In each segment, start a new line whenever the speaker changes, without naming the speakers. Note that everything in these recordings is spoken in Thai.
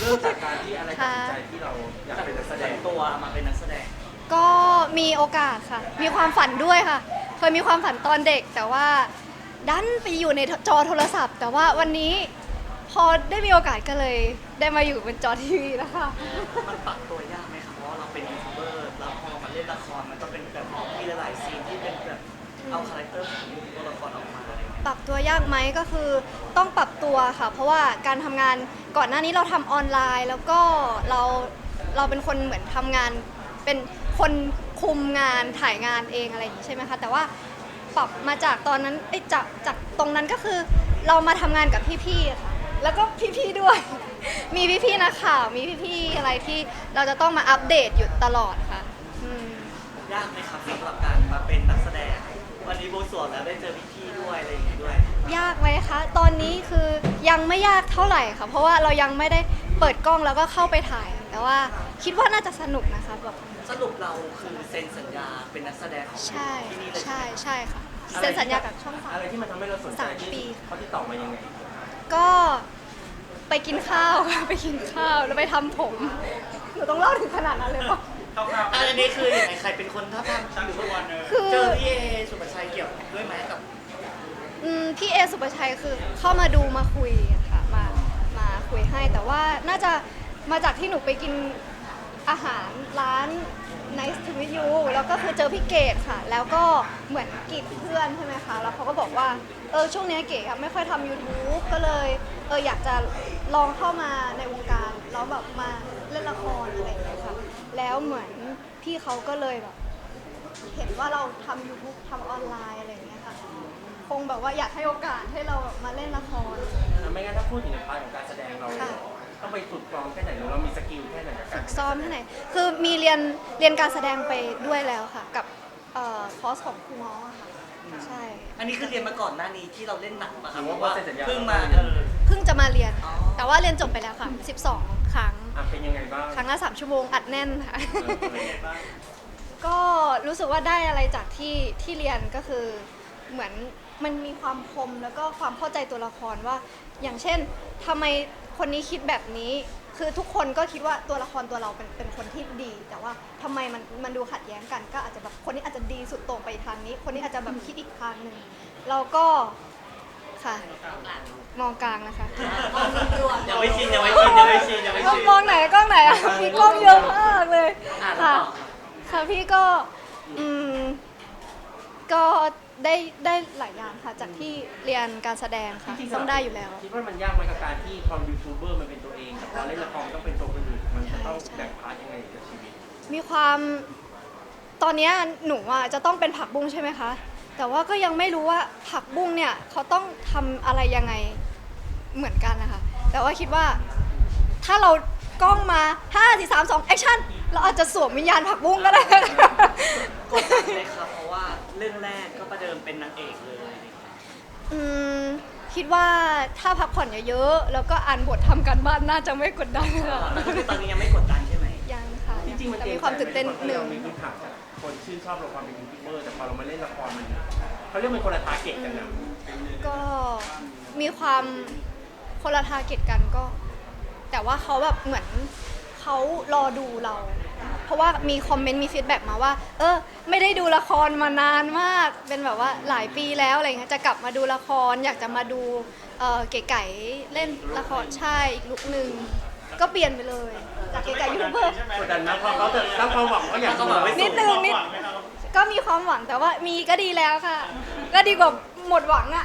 เริ่มจากการที่อะไรตัดสินใจที่เราอยากเป็นนักแสดง
ตัวมาเป็นนักแสดง
ก็มีโอกาสค่ะ มีความฝันด้วยค่ะ เคยมีความฝันตอนเด็ก แต่ว่าดันไปอยู่ในจอโทรศัพท์ แต่ว่าวันนี้พอได้มีโอกาสก็เลย ได้มาอยู่บนจอทีวีแล้วค่ะ
มันปรับตัวยากไหมครับเพราะว่าเราเป็นยูทูบเบอร์แล้วพอมาเล่นละครมันต้องเป็นแบบมีหลายๆซีนที่เป็นแบบ เอาคาแรคเตอร์ของตัวละครออกมาอะไรอย่างเงี้ย
ปรับตัวยากไหมก็คือต้องปรับตัวค่ะ เพราะว่าการทำงานก่อนหน้านี้เราทำออนไลน์ แล้วก็เราเราเป็นคนเหมือนทำงาน เป็นคนคุมงานถ่ายงานเองอะไรอย่างนี้ใช่ไหมคะแต่ว่าปรับมาจากตอนนั้นเอ้ยจากจากตรงนั้นก็คือเรามาทำงานกับพี่ๆค่ะแล้วก็พี่ๆด้วย มีพี่ๆนักข่าวมีพี่ๆอะไรที่เราจะต้องมาอัปเดตอยู่ตลอดค่ะอืม
ยากไหมครับสำหรับการ บวงสรวงแล้วได้เจอพี่ๆด้วยอะไรอย่างงี้ด้วย
ยากไหมคะ ตอนนี้คือยังไม่ยากเท่าไหร่ค่ะ เพราะว่าเรายังไม่ได้เปิดกล้องแล้วก็เข้าไปถ่าย แต่ว่าคิดว่าน่าจะสนุกนะคะแบบ
สรุปเราคือเซ็นสัญญาเป็นนักแสดงของ
ใช่
ที่นี่เลย
ใช่
ไหม
ใช่ค่ะเซ็นสัญญากับช่องสาม
อะไรที่มันทำให้เราสนใจ
สาม
ที่
ปี
เขาที่ต่อมายังไง
ก็ไปกินข้าวค่ะไปกินข้าวแล้วไปทำผมหนูต้องเล่าถึงขนาดนั้นเลยปะ
อันนี้คือยังไงใครเป็นคนท้าบทามหรือว่า
คือ
เจอพี่เอสุภาชัยเกี่ยวด้วยไหมกับ
อืมพี่เอสุปชัยคือเข้ามาดูมาคุยอะค่ะมามาคุยให้ แต่ว่าน่าจะมาจากที่หนูไปกินอาหารร้าน Nice to meet you แล้วก็คือเจอพี่เกดค่ะ แล้วก็เหมือนกีดเพื่อนใช่ไหมคะ แล้วเขาก็บอกว่า เออ ช่วงเนี้ยเกดอะไม่ค่อยทำ YouTube ก็เลย เออ อยากจะลองเข้ามาในวงการแล้วแบบมาเล่นละครอะไร แล้วเหมือนพี่เขาก็เลยแบบเห็นว่าเราทำ YouTube ทำออนไลน์อะไรอย่างเงี้ยค่ะ คงแบบว่าอยากให้โอกาสให้เราแบบมาเล่นละคร
ไม่งั้นถ้าพูดถึงในพาร์ทของการแสดงเรา
ค่ะ
ต้องไปฝึกซ้อมแค่ไหนหรือเรามีสกิลแค่ไหนกับกา
ฝึ
ร
กซ้อมที่ไหน คือมีเรียนเรียนการแสดงไปด้วยแล้วค่ะ กับเอ่อคอร์สของครูง้ออะค่ะ ใช่
อันนี้คือเรียนมาก่อนหน้านี้ที่เราเล่นหนังมาค
ห
รับ
รือ
เพ
ว่า
ราะว่า
เซ็นสัญญา
เพิ่งมาเออ
เพิ่งจะมาเรียน
อ๋อ
แต่ว่าเรียนจบไปแล้วค่ะ 12ครั้ง
อะ เป็นยังไงบ้าง
ครั้งละ3ชั่วโมงอัดแน่นค่ะ
เออเป็นยังไงบ้าง
ก็รู้สึกว่าได้อะไรจากที่ที่เรียนก็คือเหมือนมันมีความคมแล้วก็ความเข้าใจตัวละครว่า อย่างเช่นทำไมคนนี้คิดแบบนี้ คือทุกคนก็คิดว่าตัวละครตัวเราเป็นเป็นคนที่ดี แต่ว่าทำไมมันมันดูขัดแย้งกัน ก็อาจจะแบบคนนี้อาจจะดีสุดโต่งไปทางนี้ คนนี้อาจจะแบบคิดอีกทางหนึ่งเราก็ค่ะมองกลางนะคะ
ยังไม่ชินยังไม่ชิน ยังไม่ชินยังไม่
กล้อง
ชิน
มองไหนกล้องไหนอะมีกล้องเยอะมากเลย
อะ
ค่ะ
แล้วต่อ
ค่ะพี่ก็อืมก็ได้ได้หลายอย่างค่ะจากที่เรียนการแสดงค่ะ
จริๆ
ต้องได้อยู่แล้ว
คิดว่ามันยากไหมกับการที่พอยูทูบเบอร์มันเป็นตัวเองแต่พอเล่นละครมันต้องเป็นตัวคนอื่นมันจะต้อง
ใช่
แบ่งพาร์ทยังไงกับชีวิต
มีความตอนเนี้ยหนูอะจะต้องเป็นผักบุ้งใช่ไหมคะ แต่ว่าก็ยังไม่รู้ว่าผักบุ้งเนี่ยเขาต้องทำอะไรยังไงเหมือนกันนะคะแต่ว่าคิดว่า ถ้าเรากล้องมา 5 4 3 2แอคชั่นเราอาจจะสวมวิญญาณผักบุ้งก็ได้
กดดันไหมครับเพราะว่าเรื่องแรกก็ประเดิมเป็นนางเอกเลย
อืมคิดว่าถ้าพักผ่อนเยอะๆ แล้วก็อ่านบททำการบ้านน่าจะไม่กดดันค่ะ
แต่ก็คือตอนนี้ยังไม่กดดันใช่ไหม
ยังค่ะ
จริงๆมัน
แต่
เกรง
มี
ใจ
ความตื่นเต้น
ไห
หนึ่ง
เรามีพื้นฐานจากคนชื่นชอบเราความเป็นยูทูบเบอร์แต่พอเรามาเล่นละครมันเขาเรียกเป็นคนละทาร์เก็ตกันนะ
ก็มีความคนละทาร์เก็ตกันก็ แต่ว่าเขาแบบเหมือนเขารอดูเรา เพราะว่ามีคอมเมนต์มีฟีดแบ็กมาว่า เออ ไม่ได้ดูละครมานานมาก เป็นแบบว่าหลายปีแล้วอะไรเงี้ย จะกลับมาดูละคร อยากจะมาดูเออเก๋ไก่เล่นละครใช่อีกลุกหนึ่งก็เปลี่ยนไปเลย จากเก๋ไก่ยูทูบเบอร์
กดดันนะพอเขาจะตั้งความหวังว่าอยาก
ตั้งความหวังไว้
นิดนึงนิดก็มีความหวังแต่ว่ามีก็ดีแล้วค่ะ ก็ดีกว่า หมดหวังอะ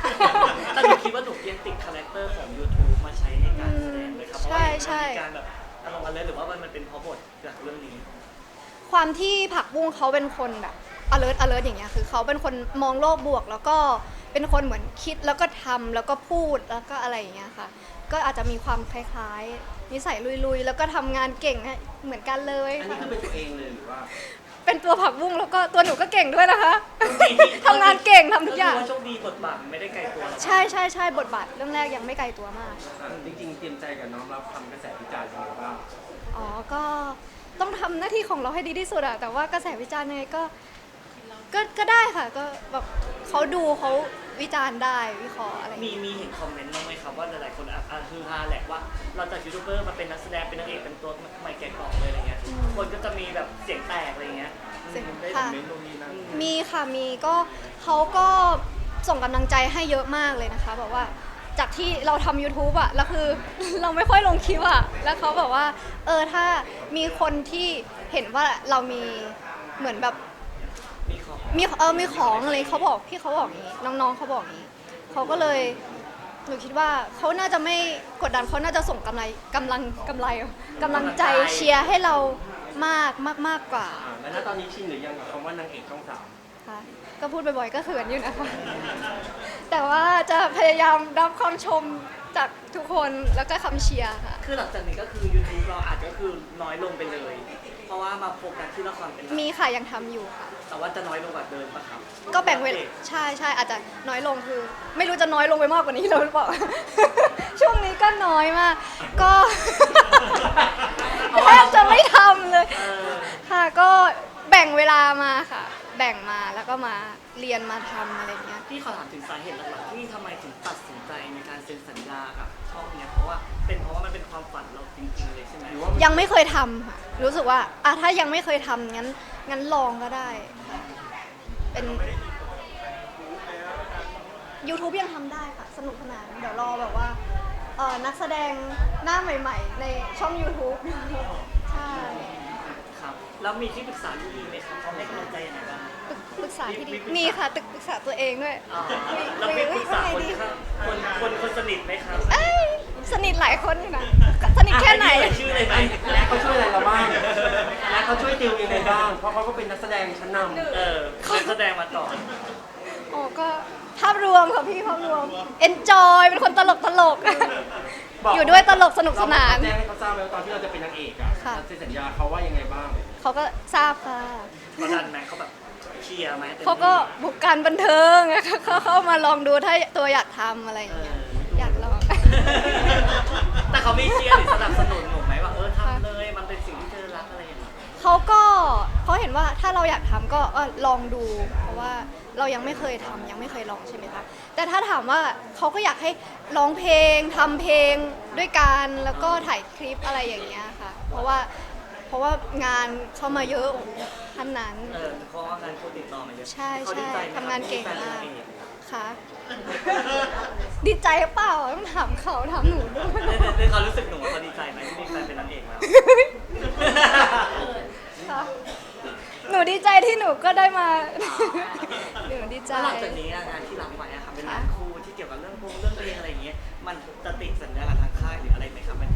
แต่หนูคิดว่าหนูยังติดคาแรคเตอร์ของ YouTube มาใช้ในการแสดงเลยครับ เพราะว่า
ใช่
มันมี
ใช่
การแบบอารมณ์อะไรหรือว่ามันเป็นเพราะบทจากเรื่องนี้
ความที่ผักบุ้งเขาเป็นคนแบบ alert alert อย่างเงี้ยคือเขาเป็นคนมองโลกบวก แล้วก็เป็นคนเหมือนคิดแล้วก็ทำแล้วก็พูดแล้วก็อะไรอย่างเงี้ยค่ะ ก็อาจจะมีความคล้ายๆ นิสัยลุยๆ แล้วก็ทำงานเก่งอะเหมือนกันเลย
อันนี้
ค่ะ
คือเป็นตัวเองเลยหรือว่า
เป็นตัวผักบุ้งแล้วก็ตัวหนูก็เก่งด้วยนะคะทำงานเก่งทำทุกอย่าง
ก็คืว่าโชคดีบทบาทไม่ได้ไกลตัวเรา
ใช่ใช่ใช่บทบาทเรื่องแรกยังไม่ไกลตัวมาก
อะจริงๆ เตรียมใจกับน้องรับคำกระแสวิจารณ์ยังไงบ้าง
อ๋อ ก็ต้องทำหน้าที่ของเราให้ดีที่สุดอะแต่ว่ากระแสวิจารณ์ยังไงก็ก็ ก็ได้ค่ะ ก็แบบเขาดูเขาวิจารณ์ได้วิเคราะห์อะไรอย่าง
มี
เงี้ย
มีเห็นคอมเมนต์บ้างไหมครับว่าหลายๆคนอะอะคือฮาแหละว่า เราจากยูทูบเบอร์มาเป็นนักแสดงเป็นนางเอกเป็นตัวใหม่แกะกล่องเลยอะไรเงี้ย คนก็จะมีแบบเสียงแตกอะไรเงี้ย
เสียง
อืมได้
ค่ะ
คอมเมนต์ตรงนี้นะ
มีค่ะมีก็เขาก็ส่งกำลังใจให้เยอะมากเลยนะคะแบบว่าจากที่เราทำ YouTube อะแล้วคือ เราไม่ค่อยลงคลิปอะแล้วเขาแบบว่า เออถ้ามีคนที่เห็นว่าเรามีเหมือนแบบ
มีของ
มีเออมีของอะไรเขาบอกพี่เขาบอกอย่างนี้ น้องๆเขาบอกอย่างนี้เขาก็เลย หนูคิดว่าเขาน่าจะไม่กดดันเขาน่าจะส่งกำไรกำลังกำไรกำลังใจเชียร์ให้เรามากมากมากกว่า
อ่าแล้วณตอนนี้ชินหรือยังกับคำว่านางเอกช่องสาม
ค่ะก็พูดบ่อยๆก็เขินอยู่นะคะ แต่ว่าจะพยายามรับคำชมจากทุกคนแล้วก็คำเชียร์ค่ะ
คือหลังจากนี้ก็คือ YouTube เราอาจจะคือน้อยลงไปเลย เพราะว่ามาโฟกัสที่ละครเป็นหลัก
มีค่ะยังทำอยู่ค่ะ
แต่ว่าจะน้อยลงกว่าเดิมปะครับ
ก็แบ่งเวลาใช่ใช่อาจจะน้อยลงคือ ไม่รู้จะน้อยลงไปมากกว่านี้หรือเปล่า ช่วงนี้ก็น้อยมาก ก็แทบจะไม่ทำเลย
เออ
ค่ะก็แบ่งเวลามาค่ะ แบ่งมาแล้วก็มาเรียนมาทำอะไรอย่างเงี้ย
พี่ขอถามถึงสาเหตุหลักๆที่ทำไมถึงตัดสินใจในการเซ็นสัญญากับช่องเนี้ยเพราะว่าเป็นเพราะว่ามันเป็นความฝันเราจริงๆเลยใช่ไหม
หรือว่า
ยังไม่เคยทำค่ะรู้สึกว่าอะถ้ายังไม่เคยทำงั้นงั้นลองก็ได้ค่ะเป็น YouTube ยังทำได้ค่ะ สนุกสนานเดี๋ยวรอแบบว่าเอ่อนักแสดงหน้าใหม่ ๆ ในช่อง YouTube ใช่
ครับ แล้วมีที่ปรึกษาดีๆไหมครับเขาให้กำลังใจยังไงบ้าง
ปรึกปรึกษาที่ดี
มีปรึกษามี
มีค่ะตึกปรึกษาตัวเองด้วย
อ๋อ
คุย
แล้วมีปรึกษาคน
คุย
ข้างคนคนคนสนิทไหมครับ
เอ้ยสนิทหลายคนอยู่นะสนิทแค่ไหน
อะชื่อเลยไหม
และเขาช่วยอะไรเราบ้างและเขาช่วยติวยังไงบ้าง เพราะเขาก็เป็นนักแสดงชั้นนำ
เออเป็นแสดงมาก่อน
อ๋อก็ ภาพรวมค่ะพี่ภาพรวม enjoy เป็นคนตลกตลก
บอก
อยู่ด้วยตลกสนุกสนาน
เรแจ้งให้เขาทราบไหมว่าตอนที่เราจะเป็นนางเอกอะ
ค่ะ
เซ็นสัญญาเขาว่ายังไงบ้าง
เขาก็ทราบค่ะ
เขาดันไหมเขาแบบเคลียร์ไหมต็มที่
เขาก็บุกการบันเทิงเขาเข้ามาลองดูถ้าตัวอยากทำอะไรอย่างเงี้ยอยากลอง
แต่เขาไม่เชียร์หรือสนับสนุนหนูไหมว่าเออทำเลยมันเป็นสิ่งที่เธอรักอะไรอย่างเงี้ย
เขาก็เขาเห็นว่าถ้าเราอยากทำก็เออลองดู เพราะว่า เรายังไม่เคยทำยังไม่เคยลองใช่ไหมคะ แต่ถ้าถามว่าเขาก็อยากให้ร้องเพลงทำเพลงด้วยกันแล้วก็ถ่ายคลิปอะไรอย่างเงี้ยค่ะ เพราะว่าเพราะว่างานเข้ามาเยอะท่านนั้น
เออเพราะว่างานคนติดต่อมาเยอะ
ใช่
เขาดีใจไหม
ใช่ทำงานเก่ง
ที่แฟ
มาก
ป็นนเอก
ค่ะดีใจหรือเปล่าต้องถามเขาถามหนูด้วย
ในในในความรู้สึกหนูว่าเขาดีใจไหมที่มีแฟนเป็นนางเอกแล้ว
ค่ะห นูดีใจที่หนูก็ได้มา หนูดีใจ
แล้วหลังจากนี้อะงานที่รับไว้อะค่ะเป็นงานคู่ที่เกี่ยวกับเรื่องพงเรื่องเพลงอะไรอย่างเงี้ยมันจะติดสัญญากับทางค่ายหรืออะไรไหมครับมัน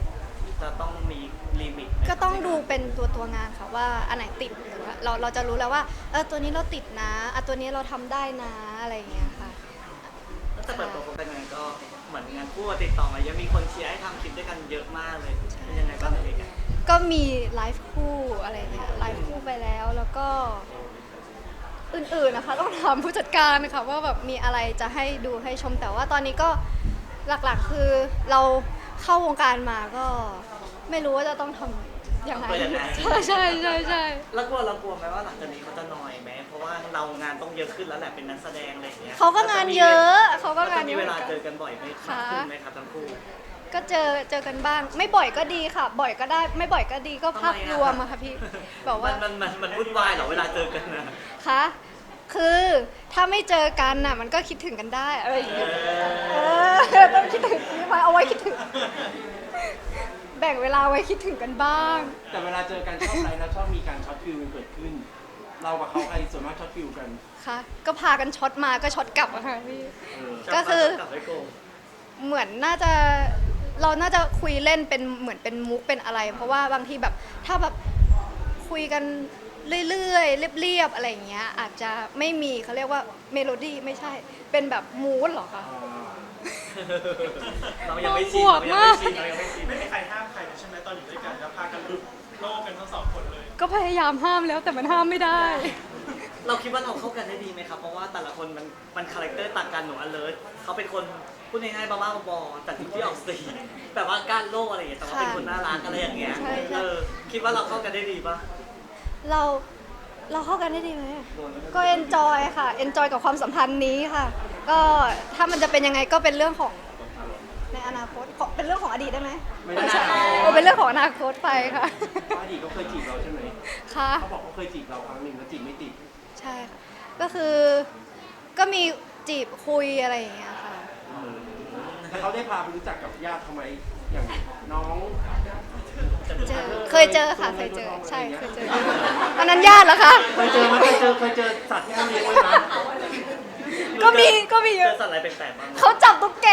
จะต้องมีลิมิตไหม
ก็ต้องดูเป็นตัวตัวงานค่ะว่าอันไหนติดหรือว่าเราเราจะรู้แล้วว่าเออตัวนี้เราติดนะอะตัวนี้เราทำได้นะอะไรอย่างเงี้ยค่ะ
แล้วจะเปิดตัวเป็นยังไงก็เหมือนงานคู่อะติดต่อมาเยอะมีคนเชียร์ให้ทำคลิปด้วยกันเยอะมากเลยเป็นยังไงบ้างเอกอะ
ก็มีไลฟ์คู่อะไรเงี้ยไลฟ์คู่ไปแล้วแล้วก็อื่นๆนะคะต้องถามผู้จัดการนะคะว่าแบบมีอะไรจะให้ดูให้ชม แต่ว่าตอนนี้ก็หลักๆคือเราเข้าวงการมาก็ไม่รู้ว่าจะต้องทำยังไง ใช่ใช่ใช่ใช่
แล้วกลัวเรากลัวไหมว่าหลังจากนี้เขาจะนอยไหมเพราะว่าเรางานต้องเยอะขึ้นแล้วแหละเป็นนักแสดงอะไรอย่างเงี้ย
เขาก็งานเยอะเขาก็
ก็
งาน
จะ
เย
มี
อะ
เว
เหมื
ลา
อนกัน
เจอกันบ่อยไหม
ค่ะ
มากขึ้นไหมครับทั้งคู่
ก็เจอเจอกันบ้าง ไม่บ่อยก็ดีค่ะ บ่อยก็ได้ ไม่บ่อยก็ดีก็ภาพ
ทำไมอะ
รวมอะค่ะพี่บอก
มั
ว่า
นมันมันมันวุ่นวายเหรอเวลาเจอกันนะ
คะคือถ้าไม่เจอกันน่ะ มันก็คิดถึงกันได้อะไรอย่างเงี้ยเออต้องคิดถึงนี่มาเอาไว้คิดถึง แบ่งเวลาไว้คิดถึงกันบ้าง
แต่เวลาเจอกันชอบอะไรแล้วชอบมีการช็อตฟิลกันเกิดขึ้น เรากับเขาใครส่วนมากช็อตฟิลกัน
ค่ะ ก็พากันช็อตมาก็ช็อตกลับอะค่ะพี่
เออ
ก็คือ
กลับไปโกง
เหมือนน่าจะ เราน่าจะคุยเล่นเป็นเหมือนเป็นมุกเป็นอะไร เพราะว่าบางทีแบบถ้าแบบคุยกันเรื่อยๆเรียบๆอะไรอย่างเงี้ยอาจจะไม่มีเขาเรียกว่าเมโลดี้ไม่ใช่เป็นแบบมูดเหรอคะ
อ่า
เรายังไม่ชิน
บวก
เรายังไม่
มาก
ชินเรายังไม่ชิน
ไม่มีใครห้ามใครเลยใช่ไหมตอนอยู่ด้วยกันแล้วพากันลุกโลกกันทั้งสองคนเลย
ก็พยายามห้ามแล้วแต่มันห้ามไม่ได้
เราคิดว่าเราเข้ากันได้ดีไหมครับ เพราะว่าแต่ละคนมันมันคาแรคเตอร์ต่างกันหนูอเลิร์เขาเป็นคน พูดง่ายๆบ้าๆบอๆแต่ที่ที่ออกสีแบบว่าก้านโลกอะไรอย่างเงี้ยแต่ว่าเป็นคนน่ารักอะไรอย่างเงี้ย
ใช่ใช่
เออคิดว่าเราเข้ากันได้ดีปะ
เราเราเข้ากันได้ดีไหมก็เอนจอยค่ะเอนจอยกับความสัมพันธ์นี้ค่ะ
เก็
ถ้ามันจะเป็นยังไงก็เป็นเรื่องของในอนาคตขอเป็นเรื่องของอดีตได้ไหม
ไม่ได้
โอ้เป็นเรื่องของอนาคตไปค่ะ
อดีตเขาเคยจีบเราใช่ไหม
ค่ะ
เขาบอกเขาเคยจีบเราครั้งหนึ่งแล้วจีบไม่ติด
ใช่ค่ะ ก็คือก็มีจีบคุยอะไรอย่างเงี้ยค่ะ
แล้วเขาได้พาไปรู้จักกับญาติทำไมอย่างน้อง
เจอเคยเจอค่ะเคยเจอ ใช่เคยเจออันนั้นญาติเหรอคะ
เคยเจอไหมเคยเจอเคยเจอสัตว์ที่เขาเลี้ยงไว้ไหม
ก็มีก็มีเย
เจ
อะ
อสัตว์อะไรแปลกๆบ้าง
เขาจับตุ๊กแก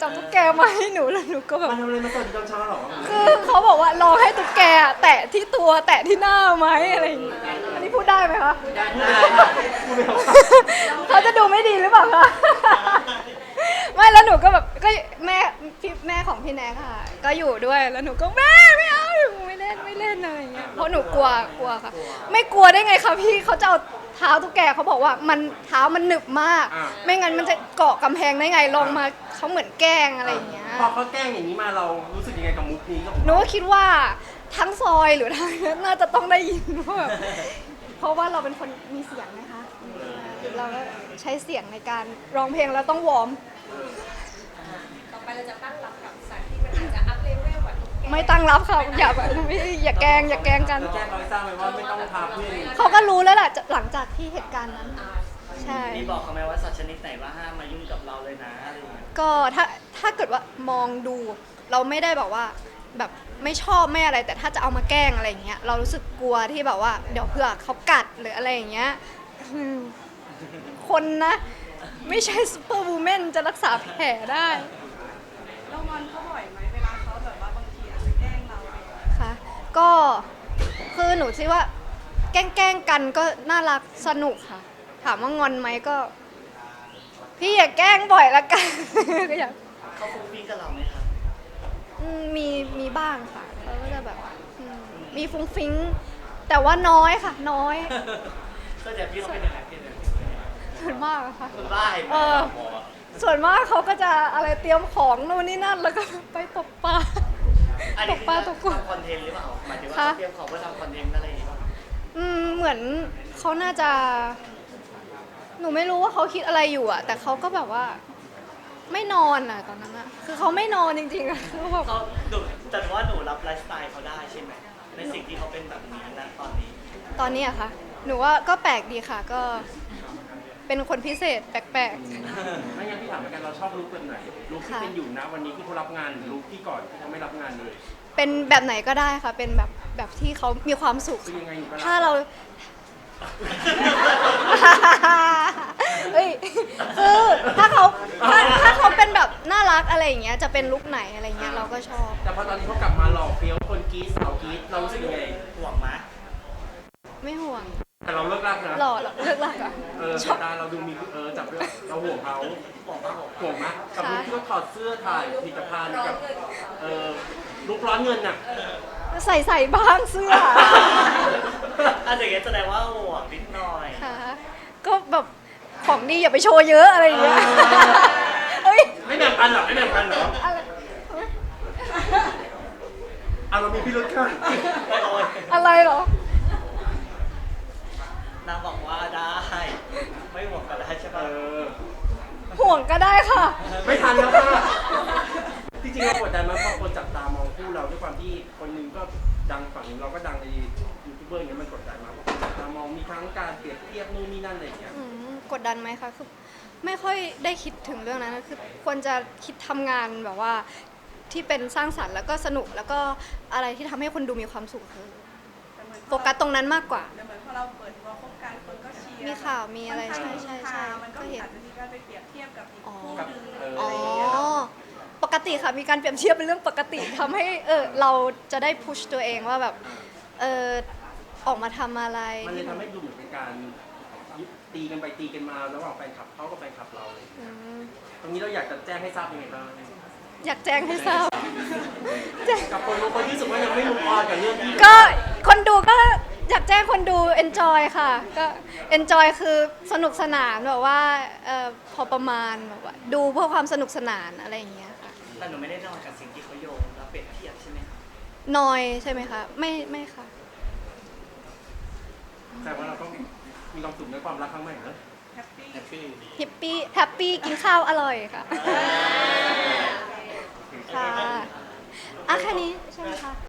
จับตุ๊กแกมาให้หนูแล้วหนูก็แบบ
มันทำอะไรมาสวัสดีตอนเช้าหรอ
คือเขาบอกว่าลองให้ตุ๊กแกแตะที่ตัวแตะที่หน้าไหมอะไรอย่างงี้อันนี้พูดได้ไหมคะ
ได้พูดไปเลยค่ะพูดไปเถอะค่ะ
เขาจะดูไม่ดีหรือเปล่าคะ ไม่แล้วหนูก็แบบก็แม่พี่แม่ของพี่แนกค่ะ ก็อยู่ด้วยแล้วหนูก็แม่ไม่เอาหนูไม่เล่นไม่เล่นอะไรอย่างเงี้ยเพราะหนูกลัวกลัวค่ะ ไม่กลัวได้ไงคะพี่เขาจะเอาเท้าตุ๊กแกเขาบอกว่ามันเท้ามันหนึบมากไม่งั้นมันจะเกาะกำแพงได้ไงลองมาเขาเหมือนแกล้งอะไรอย่างเงี้ย
พอเขาแกล้งอย่างนี้มาเรารู้สึกยังไงกับมุกนี้กับ
หนูก็คิดว่าทั้งซอยหรือทั้งนั้นน่าจะต้องได้ยินว่าแบบเพราะว่าเราเป็นคนมีเสียงนะคะ เราก็ใช้เสียงในการร้องเพลงแล้วต้องวอร์ม
ต่อไปเราจะตั้งรับกับสัตว์ที่มันอาจจะอัพเลเวลกว่าตุ๊กแก
ไม่ตั้งรับค่ะอย่าแบบไม่อย่าแกล้งอย่าแกล้งกัน
แล้วแจ้งเราให้ทราบไหมว่าไม่ต้องพาเพื่อน
เขาก็รู้แล้วแหละหลังจากที่เหตุการณ์นั้นใช่
มีบอกเขาไหมว่าสัตว์ชนิดไหนว่าห้ามมายุ่งกับเราเลยนะอะไรอย่างเงี้ย
ก็ถ้าถ้าเกิดว่ามองดู เราไม่ได้แบบว่าแบบไม่ชอบไม่อะไร แต่ถ้าจะเอามาแกล้งอะไรอย่างเงี้ยเรารู้สึกกลัวที่แบบว่า เดี๋ยวเผื่อเขากัดหรืออะไรอย่างเงี้ยอืมคนนะ ไม่ใช่ซูเปอร์วูแมนจะรักษาแผลได้
เรางอนเขาบ่อยไหมเวลาเขาแบบว่าบางทีอาจจะแกล้งเราอะไรอย่างเงี้ย
ค่ะ ก็คือหนูคิดว่าแกล้งแกล้งๆกันก็น่ารักสนุกค่ะ ถามว่างอนไหมก็ พี่อย่าแกล้งบ่อยละกัน ก็อยาก
เขาฟุ้งฟิ้งกับเราไหมครับ
อืมมีมีบ้างค่ะเขาก็จะแบบอืมมีฟุ้งฟิ้งแต่ว่าน้อยค่ะ น้อย
ก็จะพี่เขาเป็นยังไงพี่เนี่ย
ส่วนมากอะค่ะ
คุณบ้าเห็นไหม
เออ
หมอ
ส่วนมากเขาก็จะอะไรเตรียมของนู่นนี่นั่นแล้วก็ไปตกปลา
อัน
ต
นี้
ก
คือ
ปลาตกกุ้ง
ทำคอนเทนต์หรือเปล่าหมายถึงว่า
คะ
เขาเตรียมของเพื่อทำคอนเทนต์อะไรอย่างเงี้ย
อืมเหมือนเขาน่าจะ หนูไม่รู้ว่าเขาคิดอะไรอยู่อะแต่เขาก็แบบว่า ไม่นอนอะตอนนั้นอะคือเขาไม่นอนจริงๆอะคือแบบ
เขาหนูแต่ว่าหนูรับไลฟ์สไตล์เขาได้ใช่ไหมในสิ่งที่เขาเป็นแบบนี้นะตอนนี้
ตอนนี้อะค่ะ หนูว่าก็แปลกดีค่ะ ก็ เป็นคนพิเศษแปลก
ไม่งั้นพี่ถามเหมือนกันเราชอบลุคแบบไหนลุคที่
ค่ะ
เป็นอยู่นะวันนี้ที่เขารับงานหรือลุคที่ก่อนที่เขาไม่รับงานเลย
ๆ เป็นแบบไหนก็ได้ค่ะ เป็นแบบแบบที่เขามีความสุข
คือยังไงอยู่ก็
ถ้าเรา เฮ้ย คือถ้าเขาถ้าถ้าเขาเป็นแบบน่ารักอะไรอย่างเงี้ย จะเป็นลุคไหนอะไรเงี้ยเราก็ชอบ
แต่พอตอนนี้เขากลับมาหล่อเฟี้ยวคนกรี๊ดสาวกรี๊ดเรารู้สึกยังไง
ห่วงไหม
ไม่ห่วง
แต่เราเลิกรักนะ
หล่อเหรอเลิกรักอะ
เออ
ช
สา
อยบ
ตาเราดูมีเออจับด้วยเราห่วงเขา
ห่วงปะห่วง
ห่วงไหมกับลุคที่เขาถอดเสื้อถ่ายผลิตภัณฑ์กับเออลุคร้อนเงินน่ะ
ใส่ใส่บ้างเสื้อ
อันอย่างเงี้ยแสดงว่าห่วงนิดหน่อย
ค่ะ ก็แบบของดีอย่าไปโชว์เยอะอะไรอย่างเงี้ยเอ้ย
ไม่แบ่งปันเหรอไม่แบ่งปันเหรอ
อะไร
เอาเรามีพิรุธค่ะ
ไม่โอ้ย
อะไรเหรอ
นางบอกว่าได้ ไม่ห่วงกันได้ใช่
เอ
ปะ
อ
ห่วงก็ได้ค่ะ
ไม่ทันแล้วค่ะจริงๆเรากดดันมากเพราะคนจับตามองคู่เราด้วยความที่คนหนึงก็ดังฝั่งหนึงเราก็ดังในยูทูบเบอร์อย่างเงี้ยมันกดดันมากเพราะคนจับตามองมีทั้งการเปรียบเทียบนู่นนี่นั่นอะไรอย่างเงี้ย
อืมกดดันไหมคะคือไม่ค่อยได้คิดถึงเรื่องนั้นนะคือควรจะคิดทำงานแบบว่าที่เป็นสร้างสรรค์แล้วก็สนุกแล้วก็อะไรที่ทำให้คนดูมีความสุขคือ
แต่เหมือน
โฟกัสตรงนั้นมากกว่า
แต่เหมือนพ อเราเปิดตัวคบกันคนก็เชียร์
มีข่าวมีอะไร
ค่น
ใช่
ข้าง
ใช่ใช่
มันก็
ก็เห็น
อาจจะมีการไปเปรียบเทียบกับอีก
อ๋อ
คู่
กับ
หนึง
เออ
อ๋
อะ
อ
ไรอย่างเงี้ย
ปกติค่ะมีการเปรียบเทียบเป็นเรื่องปกติทำให้เออเราจะได้พุชตัวเองว่าแบบเออออกมาทำอะไร
มันเลยทำให้ดูเหมือนเป็นการตีกันไปตีกันมาระหว่างแฟนคลับเขากับแฟนคลับเราเลย
อืม
ตรงนี้เราอยากจะแจ้งให้ทราบยังไงบ้าง
อยากแจ้งให้ทราบ
กับคนบางคนที่รู้สึกว่ายังไม่รู้ออนกับเรื่องที่
ก็คนดูก็อยากแจ้ง คนดู enjoy ค่ะ ก็ enjoy คือสนุกสนานแบบว่าเออพอประมาณแบบว่าดูเพื่อความสนุกสนานอะไรอย่างเงี้ยค่ะ
แต่หนูไม่ได้นอนกับสิ่งที่เขาโยงแล้วเปรียบเทียบใช่ไหมคะ
นอยใช่ไหมคะ ไม่ไม่ค่ะ
แต่ว่าเราต้องมีความสุขในความรักครั้งใหม่เนอะ
แฮปปี้
แฮปปี้แฮปปี้กินข้าวอร่อยค่ะ ค่ะอะแค่นี้ใช่ไหมคะ